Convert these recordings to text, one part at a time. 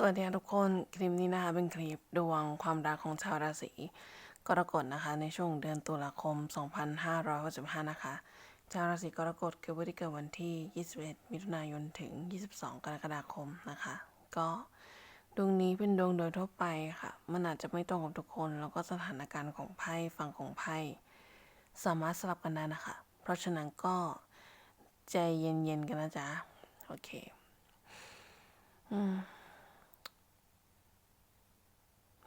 สวัสดีทุกคนคลิปนี้นะคะเป็นคลิปดวงความรักของชาวราศีกรกฎนะคะ ในช่วงเดือนตุลาคม 2565 นะคะ ชาวราศีกรกฎเกิดวันที่เกิดวันที่ 21 มิถุนายนถึง 22 กรกฎาคมนะคะ ก็ดวงนี้เป็นดวงโดยทั่วไปค่ะ มันอาจจะไม่ตรงกับทุกคน แล้วก็สถานการณ์ของไพ่ฝั่งของไพ่สามารถสลับกันได้นะคะ เพราะฉะนั้นก็ใจเย็นๆกันนะจ๊ะโอเค อืม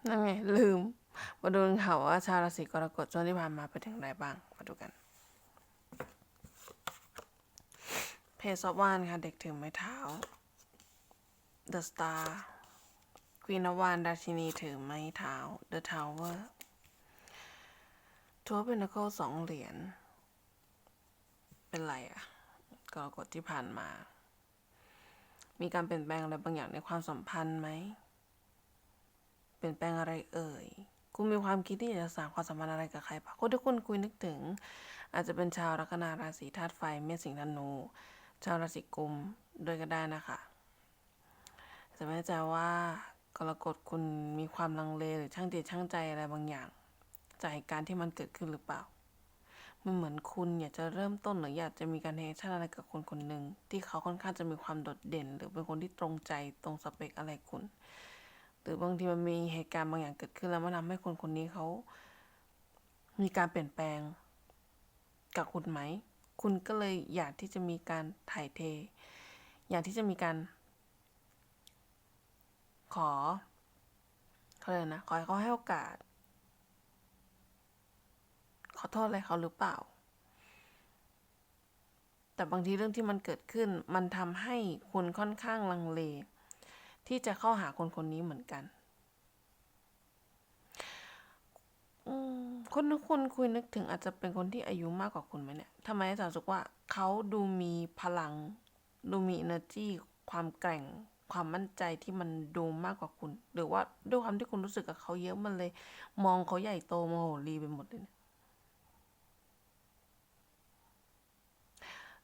นั่นไง ลืม มาดูกันค่ะว่าชาวราศีกรกฎช่วงที่ผ่านมาไปถึงไหนบ้าง มาดูกันเพจซอบวานค่ะ เด็กถือไม้เท้า The Star ควีนวานราชินีถือไม้เท้า The Tower ทัวร์เป็นนักสองเหรียญ เป็นไรอะกรกฎที่ผ่านมา มีการเปลี่ยนแปลงอะไรบางอย่างในความสัมพันธ์ไหม เปลี่ยนแปลงอะไรเอ่ย คุณมีความคิดที่จะสร้างความสัมพันธ์อะไรกับใครปะคนที่คุณคุยนึกถึง อาจจะเป็นชาวลัคนาราศีธาตุไฟเมษสิงห์ธนู ชาวราศีกุมโดวยก็ได้นะคะจะไม่แน่ใจว่ากรกฎคุณมีความลังเลหรือช่างจิตช่างใจอะไรบางอย่าง จากเหตุการณ์ที่มันเกิดขึ้นหรือเปล่า มันเหมือนคุณอยากจะเริ่มต้นหรืออยากจะมีการเทชั่นอะไรกับคนคนหนึ่งที่เขาค่อนข้างจะมีความโดดเด่น หรือเป็นคนที่ตรงใจตรงสเปคอะไรคุณ หรือบางทีมันมีเหตุการณ์บางอย่างเกิดขึ้นแล้วมันทำให้คนคนนี้เขา มีการเปลี่ยนแปลงกับคุณไหม คุณก็เลยอยากที่จะมีการถ่ายเท อยากที่จะมีการ ขอเขาเลยนะ ขอให้เขาให้โอกาส ขอโทษอะไรเขาหรือเปล่า แต่บางทีเรื่องที่มันเกิดขึ้น มันทำให้คุณค่อนข้างลังเล ที่จะเข้าหาคนคนนี้เหมือนกันคนที่คุณคุยนึกถึงอาจจะเป็นคนที่อายุมากกว่าคุณไหมเนี่ยทำไมอาจารย์สึกว่าเขาดูมีพลัง ดูมี energy ความแกร่ง ความมั่นใจที่มันดูมากกว่าคุณ หรือว่าด้วยความที่คุณรู้สึกกับเขาเยอะมันเลย มองเขาใหญ่โตโมโหรีไปหมดเลยเนี่ย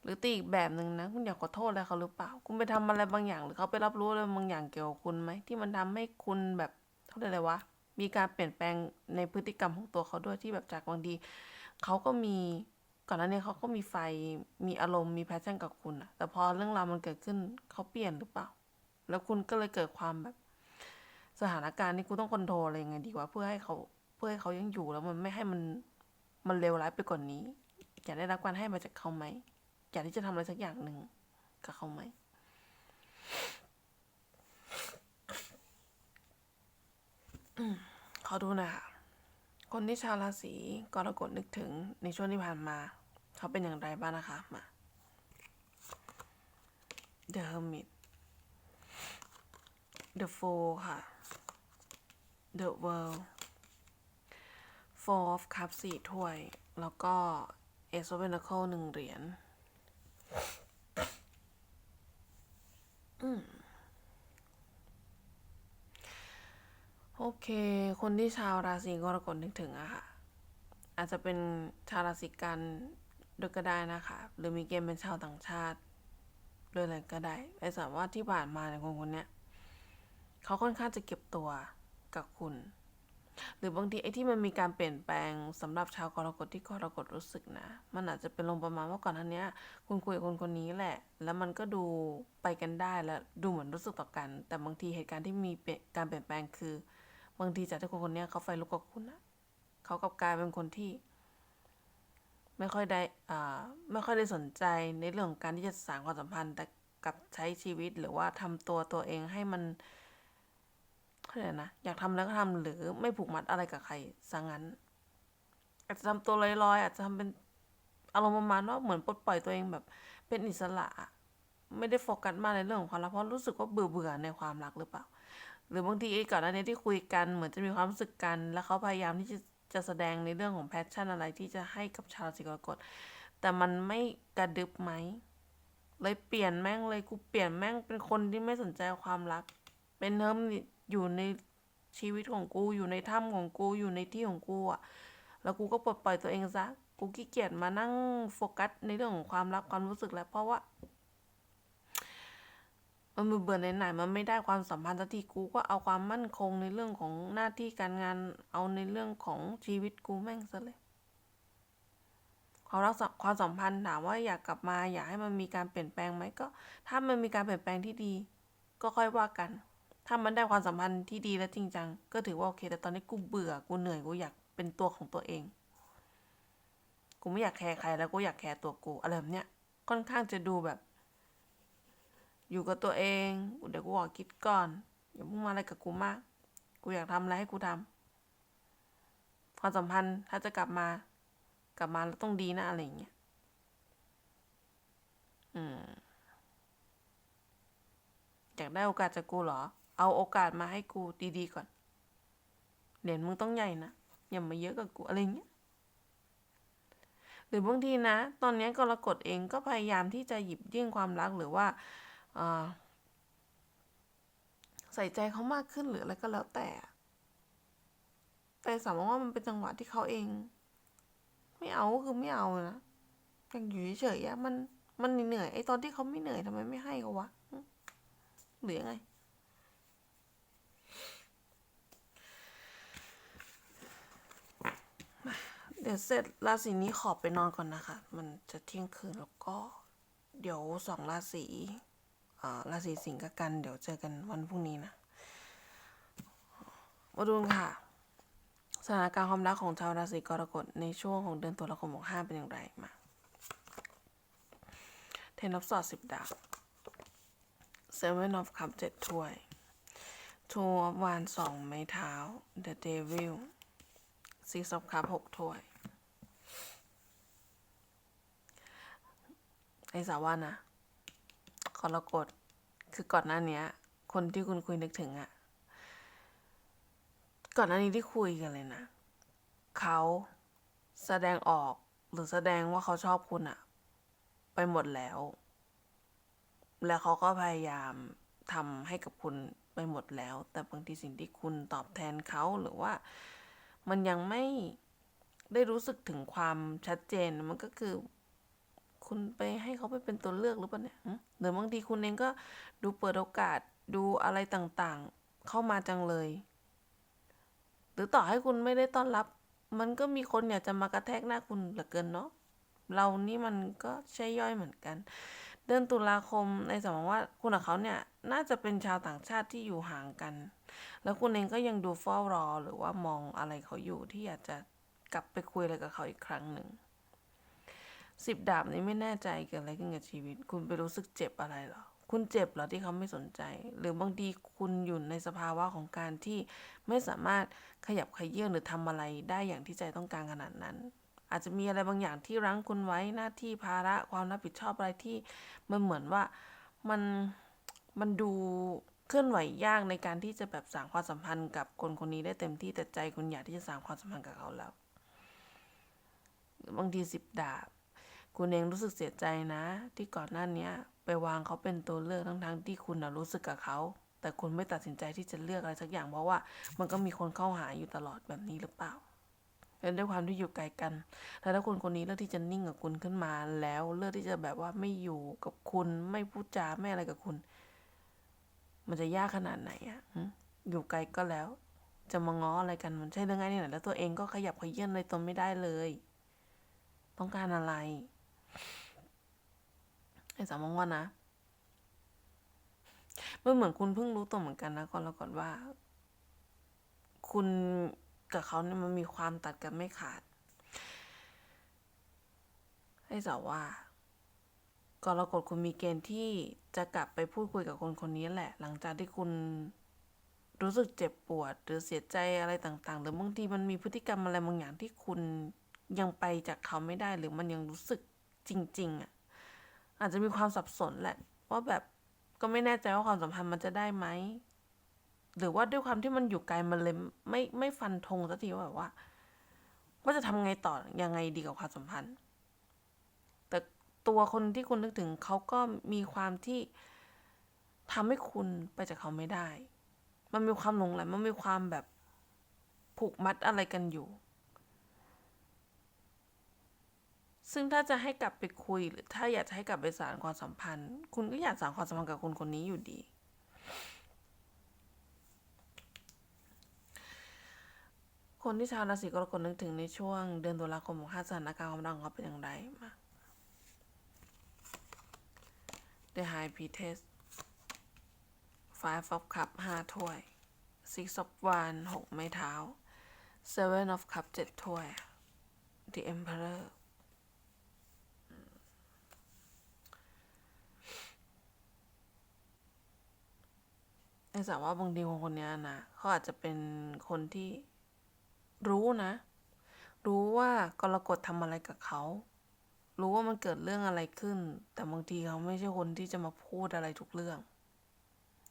รือตีอีกแบบหนึ่งนะ คุณอยากขอโทษอะไรเขาหรือเปล่า คุณไปทำอะไรบางอย่าง หรือเขาไปรับรู้อะไรบางอย่างเกี่ยวกับคุณไหมที่มันทำให้คุณแบบเขาเรียกอะไรวะมีการเปลี่ยนแปลงในพฤติกรรมของตัวเขาด้วยที่แบบจากบางทีเขาก็มีก่อนหน้านี้เขาก็มีไฟมีอารมณ์มีแพชชั่นกับคุณอะแต่พอเรื่องราวมันเกิดขึ้นเขาเปลี่ยนหรือเปล่า แล้วคุณก็เลยเกิดความแบบ สถานการณ์นี้กูต้องคอนโทรลอะไรยังไงดีกวะเพื่อให้เขาเพื่อให้เขายังอยู่แล้วมันไม่ให้มันมันเลวร้ายไปกว่านนี้อยากได้รับการให้มาจากเขาไหม อยากที่จะทำอะไรสักอย่างหนึ่งกับเขาไหม ขอดูนะคะคนที่ชาวราศีกรกฎนึกถึงในช่วงที่ผ่านมา เขาเป็นอย่างไรบ้างนะคะ มา The Hermit The Fool ค่ะ The World Four of Cups สี่ถ้วย แล้วก็ Ace of Pentacles หนึ่งเหรียญ โอเค คนที่ชาวราศีกรกฎนึกถึงอะค่ะ อาจจะเป็นชาวราศีกันด้วยก็ได้นะคะ หรือมีเกณฑ์เป็นชาวต่างชาติด้วยอะไรก็ได้ไอ้สามว่าที่ผ่านมาในคนคนเนี้ยเขาค่อนข้างจะเก็บตัวกับคุณ หรือบางทีไอ้ที่มันมีการเปลี่ยนแปลงสำหรับชาวกรกฎที่กรกฎรู้สึกนะ มันอาจจะเป็นลงประมาณว่าก่อนหน้าเนี้ย คุณคุยกับคนคนนี้แหละ แล้วมันก็ดูไปกันได้แล้วดูเหมือนรู้สึกต่อกัน แต่บางทีเหตุการณ์ที่มีการเปลี่ยนแปลงคือ บางทีจากที่คนคนนี้เขาไฟลุกกับคุณนะเขากลับกลายเป็นคนที่ ไม่ค่อยได้อ่าไม่ค่อยได้สนใจในเรื่องของการที่จะสานความสัมพันธ์แต่กับใช้ชีวิตหรือว่าทำตัวตัวเองให้มัน เขาเรียกอะไรนะอยากทำแล้วก็ทำหรือไม่ผูกมัดอะไรกับใครซะงั้น อาจจะทำตัวลอยๆอาจจะทำเป็นอารมณ์ประมาณว่าเหมือนปลดปล่อยตัวเองแบบ เป็นอิสระไม่ได้โฟกัสมากในเรื่องของความรักเพราะรู้สึกว่าเบื่อเบื่อๆในความรักหรือเปล่า หรือบางทีก่อนหน้านี้ที่คุยกันเหมือนจะมีความรู้สึกกัน แล้วเขาพยายามที่จะจะแสดงในเรื่องของแพชชั่นอะไรที่จะให้กับชาวราศีกรกฎแต่มันไม่กระดึบไหมเลยเปลี่ยนแม่งเลยกูเปลี่ยนแม่งเป็นคนที่ไม่สนใจความรัก เป็นเฮิม อยู่ในชีวิตของกูอยู่ในถ้ำของกูอยู่ในที่ของกูอะแล้วกูก็ปลดปล่อยตัวเองซะกูขี้เกียจมานั่งโฟกัสในเรื่องของความรักความรู้สึกแล้วเพราะว่ามันเบื่อไหนๆมันไม่ได้ความสัมพันธ์สักทีกูก็เอาความมั่นคงในเรื่องของหน้าที่การงาน เอาในเรื่องของชีวิตกูแม่งซะเลยความรักความสัมพันธ์ถามว่าอยากกลับมา อยากให้มันมีการเปลี่ยนแปลงไหมก็ ถ้ามันมีการเปลี่ยนแปลงที่ดี ก็ค่อยว่ากัน ถ้ามันได้ความสัมพันธ์ที่ดีและจริงจัง ก็ถือว่าโอเค แต่ตอนนี้กูเบื่อ กูเหนื่อย กูอยากเป็นตัวของตัวเอง กูไม่อยากแคร์ใครแล้วกูอยากแคร์ตัวกูอะไรแบบเนี้ย ค่อนข้างจะดูแบบ อยู่กับตัวเอง เดี๋ยวกูขอคิดก่อน อย่าพิ่งมาอะไรกับกูมาก กูอยากทำอะไรให้กูทำความสัมพันธ์ถ้าจะกลับมา กลับมาแล้วต้องดีนะอะไรอย่างเงี้ย อืมอยากได้โอกาสจากกูเหรอ เอาโอกาสมาให้กูดีๆก่อน เหรียญมึงต้องใหญ่นะ อย่ามาเยอะกับกูอะไรเงี้ย หรือบางทีนะ ตอนนี้กรกฎเองก็พยายามที่จะหยิบยื่นความรักหรือว่าอ่อใส่ใจเขามากขึ้นหรืออะไรก็แล้วแต่ แต่สามองว่ามันเป็นจังหวะที่เขาเอง ไม่เอาก็คือไม่เอานะยังอยู่เฉยๆมันมันเหนื่อยไอ้ตอนที่เขาไม่เหนื่อยทำไมไม่ให้เขาวะหึหรือยังไง เดี๋ยวเสร็จราศีนี้ขอไปนอนก่อนนะคะ มันจะเที่ยงคืนแล้วก็ เดี๋ยวสองราศีราศีสิงห์กับกัน เดี๋ยวเจอกันวันพรุ่งนี้นะ มาดูค่ะ สถานการณ์ความรักของชาวราศีกรกฎในช่วงของเดือนตุลาคมของห้าเป็นอย่างไรมา เทนอฟสอดสิบดาบเซเว่นออฟคัพเจ็ดถ้วยทัววานสองไม้เท้า The Devil ซีซอฟคัพหกถ้วย ไอ้สาวว่านะกรกฎคือก่อนหน้านี้คนที่คุณคุยนึกถึงอะก่อนหน้านี้ที่คุยกันเลยนะเขาแสดงออกหรือแสดงว่าเขาชอบคุณอะไปหมดแล้ว แล้วเขาก็พยายามทำให้กับคุณไปหมดแล้ว แต่บางทีสิ่งที่คุณตอบแทนเขาหรือว่า มันยังไม่ได้รู้สึกถึงความชัดเจนมันก็คือ คุณไปให้เขาไปเป็นตัวเลือกหรือเปล่าเนี่ยหรือบางทีคุณเองก็ดูเปิดโอกาสดูอะไรต่างๆ เข้ามาจังเลย หรือต่อให้คุณไม่ได้ต้อนรับ มันก็มีคนอยากจะมากระแทกหน้าคุณเหลือเกินเนาะเรานี่มันก็ใช่ย่อยเหมือนกัน เดือนตุลาคมในสมองว่าคุณกับเขาเนี่ยน่าจะเป็นชาวต่างชาติที่อยู่ห่างกัน แล้วคุณเองก็ยังดูเฝ้ารอหรือว่ามองอะไรเขาอยู่ที่อยากจะกลับไปคุยอะไรกับเขาอีกครั้งหนึ่งสิบดาบนี้ไม่แน่ใจเกิดอะไรขึ้นกับชีวิต คุณไปรู้สึกเจ็บอะไรหรอ คุณเจ็บหรอที่เขาไม่สนใจ หรือบางทีคุณอยู่ในสภาวะของการที่ไม่สามารถขยับขยื่นหรือทำอะไรได้อย่างที่ใจต้องการขนาดนั้น อาจจะมีอะไรบางอย่างที่รั้งคุณไว้หน้าที่ภาระความรับผิดชอบอะไรที่มันเหมือนว่ามันมันดูเคลื่อนไหวยากในการที่จะแบบสร้างความสัมพันธ์กับคนคนนี้ได้เต็มที่แต่ใจคุณอยากที่จะสร้างความสัมพันธ์กับเขาแล้ว บางทีสิบดาบ คุณเองรู้สึกเสียใจนะ ที่ก่อนหน้านี้ไปวางเขาเป็นตัวเลือกทั้งๆที่คุณนะรู้สึกกับเขา แต่คุณไม่ตัดสินใจที่จะเลือกอะไรสักอย่างเพราะว่า มันก็มีคนเข้าหาอยู่ตลอดแบบนี้หรือเปล่า เป็นด้วยความที่อยู่ไกลกัน แล้วถ้าคนคนนี้เลือกที่จะนิ่งกับคุณขึ้นมาแล้วเลือกที่จะแบบว่าไม่อยู่กับคุณไม่พูดจาไม่อะไรกับคุณ มันจะยากขนาดไหนอะอยู่ไกลก็แล้ว จะมาง้ออะไรกันมันใช่เรื่องง่ายที่ไหนแล้วตัวเองก็ขยับขยื่นอะไรตนไม่ได้เลย ต้องการอะไรไอ้สามมองว่านะมันเหมือนคุณเพิ่งรู้ตัวเหมือนกันนะก่อนแล้วก่อนว่า คุณ กับเขาเนี่ยมันมีความตัดกันไม่ขาดไอ้สาวว่ากรกฎคุณมีเกณฑ์ที่จะกลับไปพูดคุยกับคนคนนี้แหละ หลังจากที่คุณรู้สึกเจ็บปวด หรือเสียใจอะไรต่างๆ หรือบางทีมันมีพฤติกรรมอะไรบางอย่างที่คุณยังไปจากเขาไม่ได้หรือมันยังรู้สึกจริง ๆอะอาจจะมีความสับสนแหละว่าแบบก็ไม่แน่ใจว่าความสัมพันธ์มันจะได้ไหม หรือว่าด้วยความที่มันอยู่ไกลมันเลยไม่ไม่ฟันธงสักทีว่าแบบว่า ว่าจะทำไงต่อยังไงดีกับความสัมพันธ์ แต่ตัวคนที่คุณนึกถึงเขาก็มีความที่ทำให้คุณไปจากเขาไม่ได้ มันมีความหลงไหลมันมีความแบบผูกมัดอะไรกันอยู่ ซึ่งถ้าจะให้กลับไปคุยหรือถ้าอยากจะให้กลับไปสานความสัมพันธ์ คุณก็อยากสานความสัมพันธ์กับคนคนนี้อยู่ดี คนที่ชาวราศีกรกฎนึกถึงในช่วงเดือนตุลาคมของห้าสถานการณ์ความรักของเขาเป็นอย่างไรมา The High Priestess Five of Cup ห้าถ้วย Six of Wands หกไม้เท้า Seven of Cup เจ็ดถ้วย The Emperor ไอ้สาวว่าบางทีคนคนนี้นะเขาอาจจะเป็นคนที่ รู้นะ รู้ว่ากรกฎทำอะไรกับเขา รู้ว่ามันเกิดเรื่องอะไรขึ้น แต่บางทีเขาไม่ใช่คนที่จะมาพูดอะไรทุกเรื่อง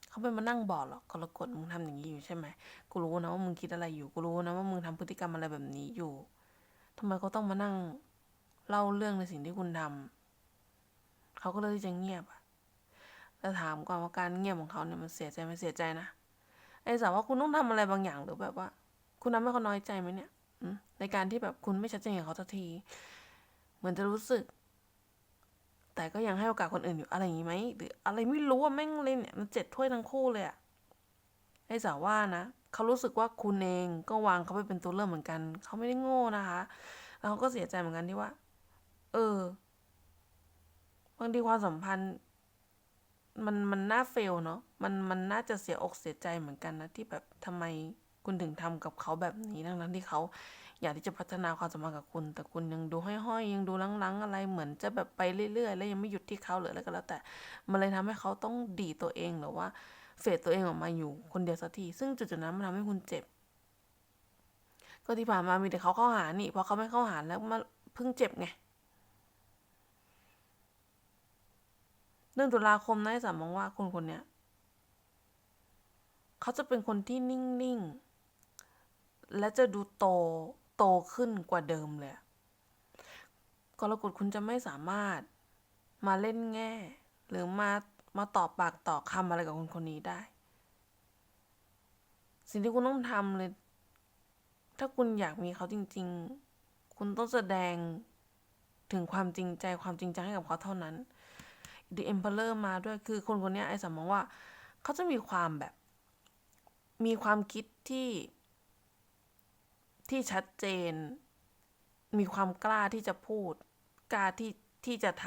เขาไม่มานั่งบอกหรอกกรกฎมึงทำอย่างนี้อยู่ใช่ไหมกูรู้นะว่ามึงคิดอะไรอยู่กูรู้นะว่ามึงทำพฤติกรรมอะไรแบบนี้อยู่ทำไมเขาต้องมานั่งเล่าเรื่องในสิ่งที่คุณทำเขาก็เลยที่จะเงียบอะแต่ถามก่อนว่าการเงียบของเขาเนี่ยมันเสียใจไหมเสียใจนะไอ้สาวว่าคุณต้องทำอะไรบางอย่างหรือแบบว่า คุณทำให้เขาน้อยใจไหมเนี่ยในการที่แบบคุณไม่ชัดเจนกับเขาสักที เหมือนจะรู้สึก แต่ก็ยังให้โอกาสคนอื่นอยู่อะไรอย่างนี้ไหมหรืออะไรไม่รู้อะแม่งเลยเนี่ยมันเจ็ดถ้วยทั้งคู่เลยอะไอ้สาวว่านะเขารู้สึกว่าคุณเองก็วางเขาไปเป็นตัวเลือกเหมือนกัน เขาไม่ได้โง่นะคะแล้วเขาก็เสียใจเหมือนกันที่ว่า เออบางทีความสัมพันธ์มันมันน่าเฟลเนาะมันมันน่าจะเสียอกเสียใจเหมือนกันนะที่แบบทำไม คุณถึงทำกับเขาแบบนี้ทั้งนั้นที่เขาอยากที่จะพัฒนาความสัมพันธ์กับคุณ แต่คุณยังดูห้อยๆ ยังดูลังๆ อะไรเหมือนจะแบบไปเรื่อยๆ แล้วยังไม่หยุดที่เขาหรืออะไรก็แล้วแต่ มันเลยทำให้เขาต้องดีตัวเองหรือว่าเฟดตัวเองออกมาอยู่คนเดียวสักที ซึ่งจุดๆนั้นมันทำให้คุณเจ็บ ก็ที่ผ่านมามีแต่เขาเข้าหานี่พอเขาไม่เข้าหาแล้วมาเพิ่งเจ็บไงเดือนตุลาคมนายสามมองว่าคนคนเนี้ย เขาจะเป็นคนที่นิ่งๆ และจะดูโตโตขึ้นกว่าเดิมเลยอะกรกฎคุณจะไม่สามารถมาเล่นแง่ หรือมามาต่อปากต่อคำอะไรกับคนคนนี้ได้ สิ่งที่คุณต้องทำเลย ถ้าคุณอยากมีเขาจริง ๆ คุณต้องแสดงถึงความจริงใจความจริงจังให้กับเขาเท่านั้น The Emperor มาด้วยคือคนคนนี้ไอ้สามมองว่า เขาจะมีความแบบ มีความคิดที่ ที่ชัดเจน มีความกล้าที่จะพูด กล้าที่ที่จะท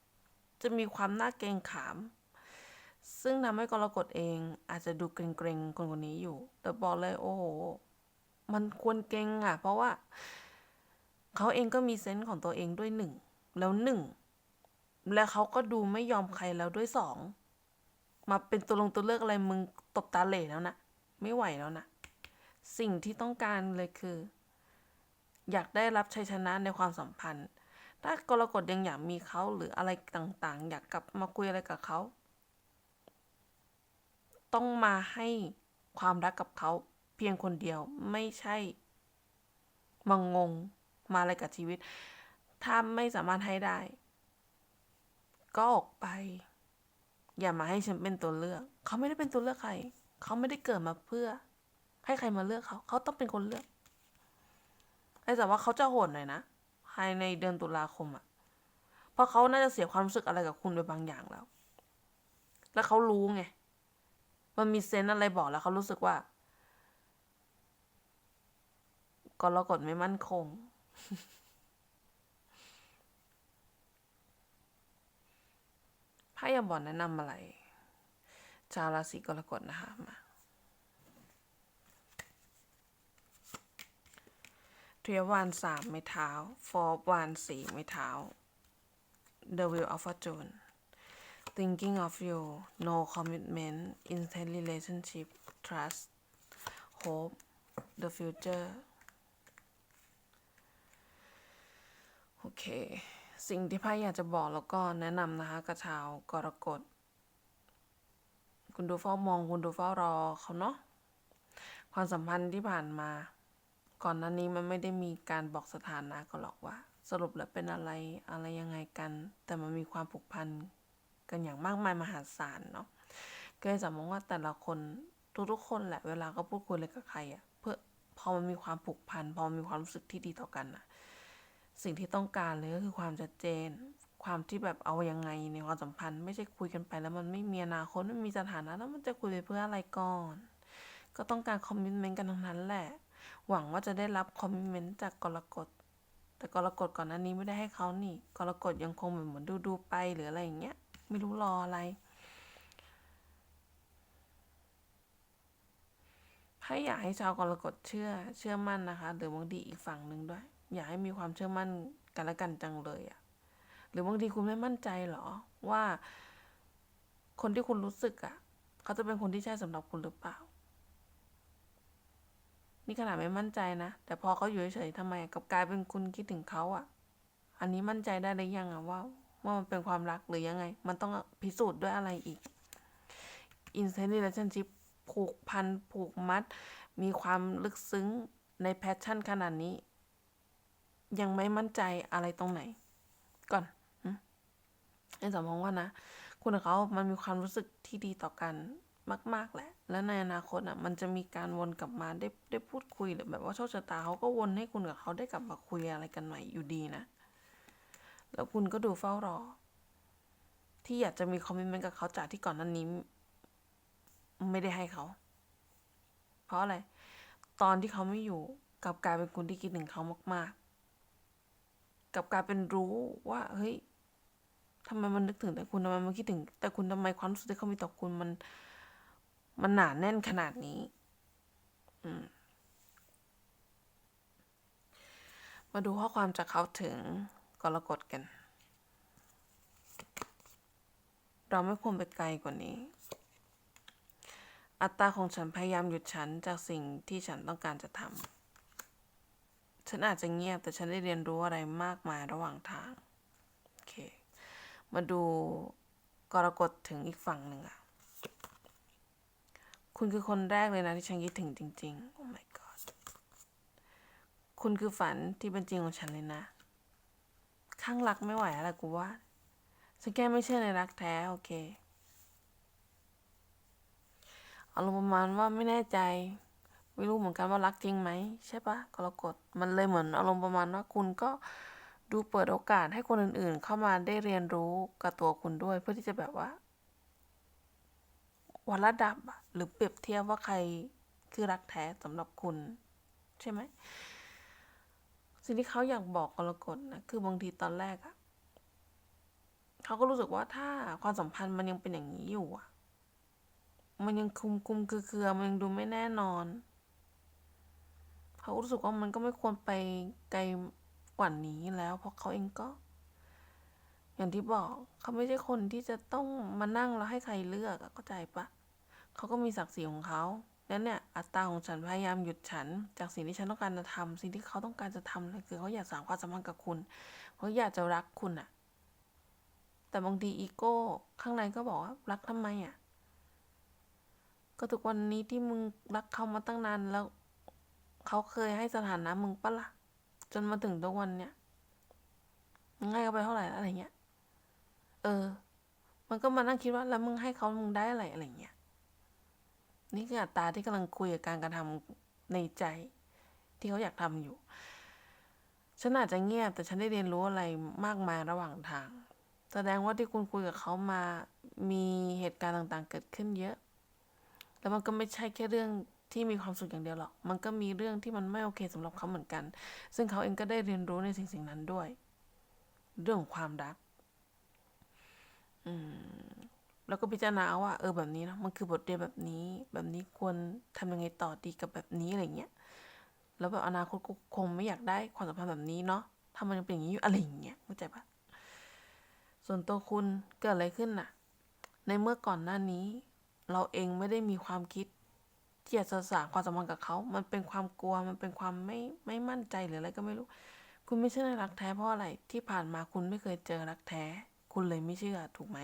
ำจะมีความน่าเกรงขาม ซึ่งทำให้กรกฎเองอาจจะดูเกรงๆคนคนนี้อยู่ แต่บอกเลยโอ้โห มันควรเกรงอะ เพราะว่า เขาเองก็มีเซนส์ของตัวเองด้วยหนึ่ง แล้วหนึ่ง และเขาก็ดูไม่ยอมใครแล้วด้วยสอง มาเป็นตัวลงตัวเลือกอะไรมึงตบตาเหล่แล้วนะ ไม่ไหวแล้วนะ สิ่งที่ต้องการเลยคือ อยากได้รับชัยชนะในความสัมพันธ์ ถ้ากรกฎยังอยากมีเขาหรืออะไรต่างๆ อยากกลับมาคุยอะไรกับเขา ต้องมาให้ความรักกับเขาเพียงคนเดียวไม่ใช่มางงมาอะไรกับชีวิต ถ้าไม่สามารถให้ได้ ก็ออกไป อย่ามาให้ฉันเป็นตัวเลือก เขาไม่ได้เป็นตัวเลือกใคร เขาไม่ได้เกิดมาเพื่อ ให้ใครมาเลือกเขา เขาต้องเป็นคนเลือกไอ้แต่ว่าเขาจะโหดหน่อยนะ ภายในเดือนตุลาคมอะเพราะเขาน่าจะเสียความรู้สึกอะไรกับคุณไปบางอย่างแล้ว แล้วเขารู้ไง มันมีเซนอะไรบอกแล้วเขารู้สึกว่ากรกฎไม่มั่นคง ไพ่ยาบอกแนะนำอะไร ชาวราศีกรกฎนะคะมา เทียวานสามไม้เท้า ฟอร์วานสี่ไม้เท้า The Wheel of Fortune Thinking of you No commitment Intense relationship Trust Hope The future โอเค สิ่งที่ไพ่อยากจะบอกแล้วก็แนะนำนะคะกับชาวกรกฎ คุณดูเฝ้ามองคุณดูเฝ้ารอเขาเนาะความสัมพันธ์ที่ผ่านมา ก่อนหน้านี้มันไม่ได้มีการบอกสถานะก็หรอกว่า สรุปแล้วเป็นอะไรอะไรยังไงกัน แต่มันมีความผูกพันกันอย่างมากมายมหาศาลเนาะก็เลยจะมองว่าแต่ละคนทุกๆคนแหละเวลาก็พูดคุยอะไรกับใครอะเพื่อพอมันมีความผูกพันพอมันมีความรู้สึกที่ดีต่อกันอะสิ่งที่ต้องการเลยก็คือความชัดเจน ความที่แบบเอายังไงในความสัมพันธ์ไม่ใช่คุยกันไปแล้วมันไม่มีอนาคตไม่มีสถานะแล้วมันจะคุยไปเพื่ออะไรก่อน ก็ต้องการคอมมิชเมนต์กันทั้งนั้นแหละ หวังว่าจะได้รับคอมเมนต์จากกรกฎ แต่กรกฎก่อนหน้านี้ไม่ได้ให้เขานี่ กรกฎยังคงเหมือนเหมือนดูดูไปหรืออะไรอย่างเงี้ย ไม่รู้รออะไรให้อยากให้ชาวกรกฎเชื่อเชื่อมั่นนะคะ หรือบางทีอีกฝั่งหนึ่งด้วย อยากให้มีความเชื่อมั่นกันและกันจังเลยอะหรือบางทีคุณไม่มั่นใจเหรอว่า คนที่คุณรู้สึกอะเขาจะเป็นคนที่ใช่สำหรับคุณหรือเปล่า นี่ขนาดไม่มั่นใจนะ แต่พอเขาอยู่เฉยๆทำไมกับกลายเป็นคุณคิดถึงเขาอะอันนี้มั่นใจได้หรือยังอะว่า ว่ามันเป็นความรักหรือยังไง มันต้องพิสูจน์ด้วยอะไรอีก instant relationship ผูกพันผูกมัด มีความลึกซึ้งในแพชชั่นขนาดนี้ ยังไม่มั่นใจอะไรตรงไหน ก่อนไอ้สมมองว่านะ คุณกับเขามันมีความรู้สึกที่ดีต่อกัน มาก ๆ แหละ แล้วในอนาคตอะมันจะมีการวนกลับมาได้ได้พูดคุยหรือแบบว่าโชคชะตาเขาก็วนให้คุณกับเขาได้กลับมาคุยอะไรกันใหม่อยู่ดีนะ แล้วคุณก็ดูเฝ้ารอ ที่อยากจะมีคอมมิชเมนต์กับเขาจากที่ก่อนนั้นนี้ ไม่ได้ให้เขา เพราะอะไร ตอนที่เขาไม่อยู่กลับกลายเป็นคุณที่คิดถึงเขามาก ๆกลับกลายเป็นรู้ว่า เฮ้ยทำไมมันนึกถึงแต่คุณทำไมมันคิดถึง แต่คุณทำไมความรู้สึกที่เขามีต่อคุณมัน มันหนาแน่นขนาดนี้มมาดูข้อความจากเขาถึงกรกฎกัน เราไม่ควรไปไกลกว่านี้ อัตตาของฉันพยายามหยุดฉันจากสิ่งที่ฉันต้องการจะทำ ฉันอาจจะเงียบแต่ฉันได้เรียนรู้อะไรมากมายระหว่างทาง โอเค มาดูกรกฎถึงอีกฝั่งหนึ่งอะ คุณคือคนแรกเลยนะที่ฉันคิดถึงจริงๆ โอ้ my god คุณคือฝันที่เป็นจริงของฉันเลยนะ ข้างรักไม่ไหวแล้วล่ะกูว่า ฉันแค่ไม่เชื่อในรักแท้ โอเคอารมณ์ประมาณว่าไม่แน่ใจ ไม่รู้เหมือนกันว่ารักจริงไหม ใช่ปะกรกฎมันเลยเหมือนอารมณ์ประมาณว่าคุณก็ดูเปิดโอกาสให้คนอื่นๆ เข้ามาได้เรียนรู้กับตัวคุณด้วย เพื่อที่จะแบบว่า วัดระดับหรือเปรียบเทียบว่าใครคือรักแท้สำหรับคุณ ใช่ไหมสิ่งที่เขาอยากบอกกรกฎนะคือบางทีตอนแรกอะเขาก็รู้สึกว่าถ้าความสัมพันธ์มันยังเป็นอย่างนี้อยู่อะมันยังคุมคุมคือคือมันยังดูไม่แน่นอน เขารู้สึกว่ามันก็ไม่ควรไปไกลกว่านี้แล้ว เพราะเขาเองก็ อย่างที่บอกเขาไม่ใช่คนที่จะต้องมานั่งแล้วให้ใครเลือกเข้าใจปะ เขาก็มีศักดิ์ศรีของเขาแล้วเนี่ยอัตราของฉันพยายามหยุดฉัน จากสิ่งที่ฉันต้องการจะทำสิ่งที่เขาต้องการจะทำเลยคือเขาอยากสานความสัมพันธ์กับคุณเขาอยากจะรักคุณอะแต่บางทีอีโก้ข้างในก็บอกว่ารักทำไมอะก็ทุกวันนี้ที่มึงรักเขามาตั้งนานแล้วเขาเคยให้สถานะมึงปะละ่ะจนมาถึงทุกวันเนี้ยงให้เขาไปเท่าไหร่อะไรเงี้ย เออ มันก็มานั่งคิดว่าแล้วมึงให้เขามึงได้อะไรอะไรเงี้ย นี่คืออัตราที่กำลังคุยกับการกระทำในใจ ที่เขาอยากทำอยู่ ฉันอาจจะเงียบแต่ฉันได้เรียนรู้อะไรมากมายระหว่างทาง แสดงว่าที่คุณคุยกับเขามามีเหตุการณ์ต่างๆ เกิดขึ้นเยอะ แล้วมันก็ไม่ใช่แค่เรื่องที่มีความสุขอย่างเดียวหรอก มันก็มีเรื่องที่มันไม่โอเคสำหรับเขาเหมือนกัน ซึ่งเขาเองก็ได้เรียนรู้ในสิ่งสิ่งนั้นด้วย เรื่องของความรัก อืม แล้วก็พิจารณาว่า เออแบบนี้นะมันคือบทเรียนแบบนี้ แบบนี้ควรทำยังไงต่อดีกับแบบนี้อะไรเงี้ยแล้วแบบอนาคตก็คงไม่อยากได้ความสัมพันธ์แบบนี้เนาะถ้ามันยังเป็นอย่างนี้อยู่อะไรอย่างเงี้ยเข้าใจปะส่วนตัวคุณเกิดอะไรขึ้นน่ะ ในเมื่อก่อนหน้านี้ เราเองไม่ได้มีความคิดที่จะสานความสัมพันธ์กับเขา มันเป็นความกลัว มันเป็นความไม่ไม่มั่นใจหรืออะไรก็ไม่รู้ คุณไม่เชื่อในรักแท้เพราะอะไร ที่ผ่านมาคุณไม่เคยเจอรักแท้ คุณเลยไม่เชื่อถูกไหม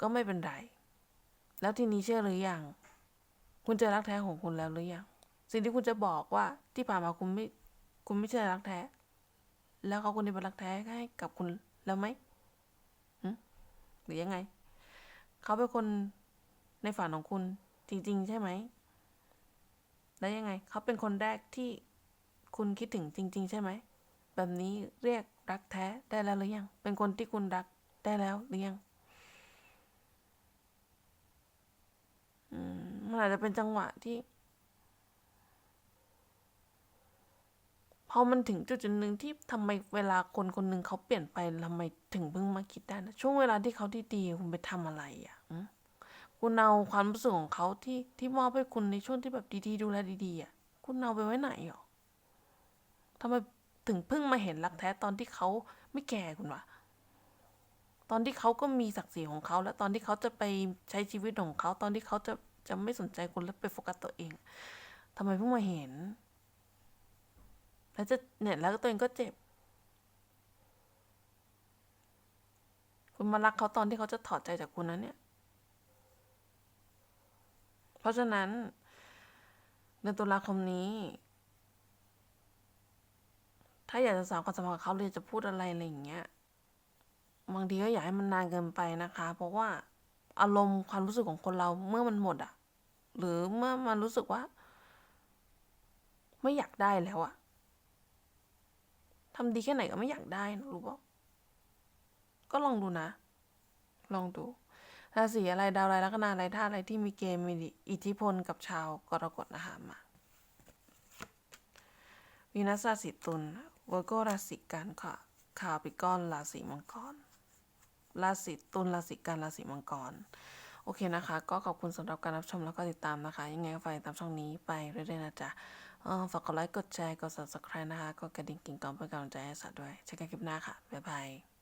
ก็ไม่เป็นไร แล้วทีนี้เชื่อหรือยัง คุณเจอรักแท้ของคุณแล้วหรือยัง สิ่งที่คุณจะบอกว่าที่ผ่านมาคุณไม่ คุณไม่เชื่อรักแท้ แล้วเขาคนที่เป็นรักแท้ให้กับคุณแล้วไหมหึหรือยังไง เขาเป็นคนในฝันของคุณจริง ๆ ใช่ไหม แล้วยังไง เขาเป็นคนแรกที่คุณคิดถึงจริง ๆ ใช่ไหม แบบนี้เรียกรักแท้ได้แล้วหรือยัง เป็นคนที่คุณรักได้แล้วหรือยัง มันอาจจะเป็นจังหวะที่ พอมันถึงจุดจุดหนึ่งที่ทำไมเวลาคนคนหนึ่งเขาเปลี่ยนไปทำไมถึงเพิ่งมาคิดได้นะช่วงเวลาที่เขาดีๆคุณไปทำอะไรอะคุณเอาความรู้สึกของเขาที่ที่มอบให้คุณในช่วงที่แบบดีๆดูแลดีๆอะ คุณเอาไปไว้ไหนหรอทำไมถึงเพิ่งมาเห็นรักแท้ตอนที่เขาไม่แก่คุณวะ ตอนที่เขาก็มีศักดิ์ศรีของเขาแล้วตอนที่เขาจะไปใช้ชีวิตของเขาตอนที่เขาจะจะไม่สนใจคุณแล้วไปโฟกัสตัวเองทำไมเพิ่งมาเห็น แล้วจะเนี่ยแล้วตัวเองก็เจ็บ คุณมารักเขาตอนที่เขาจะถอดใจจากคุณนะเนี่ย เพราะฉะนั้นเดือนตุลาคมนี้ ถ้าอยากจะสาวความสัมพันธ์กับเขาเลยจะพูดอะไรอะไรอย่างเงี้ย บางทีก็อย่าให้มันนานเกินไปนะคะ เพราะว่าอารมณ์ความรู้สึกของคนเราเมื่อมันหมดอะหรือเมื่อมันรู้สึกว่า ไม่อยากได้แล้วอะทำดีแค่ไหนก็ไม่อยากได้นะรู้ปะก็ลองดูนะ ลองดูราศีอะไรดาวอะไรลัคนาอะไรธาตุอะไรที่มีเกณฑ์มีอิทธิพลกับชาวกรกฎนะคะมาวีนัสราศีตุลวอร์โกราศีกันค่ะคาปิกอนราศีมังกร ราศีตุลราศีกันราศีมังกร โอเคนะคะ ก็ขอบคุณสำหรับการรับชมแล้วก็ติดตามนะคะ ยังไงก็ฝากติดตามช่องนี้ไปเรื่อยๆนะจ๊ะอ่อฝากกดไลค์กดแชร์กด subscribe นะคะ กดกระดิ่งกิ่งกองเพื่เป็นกำลังใจให้สัตว์ด้วยเจอกันคลิปหน้าค่ะ บ๊ายบาย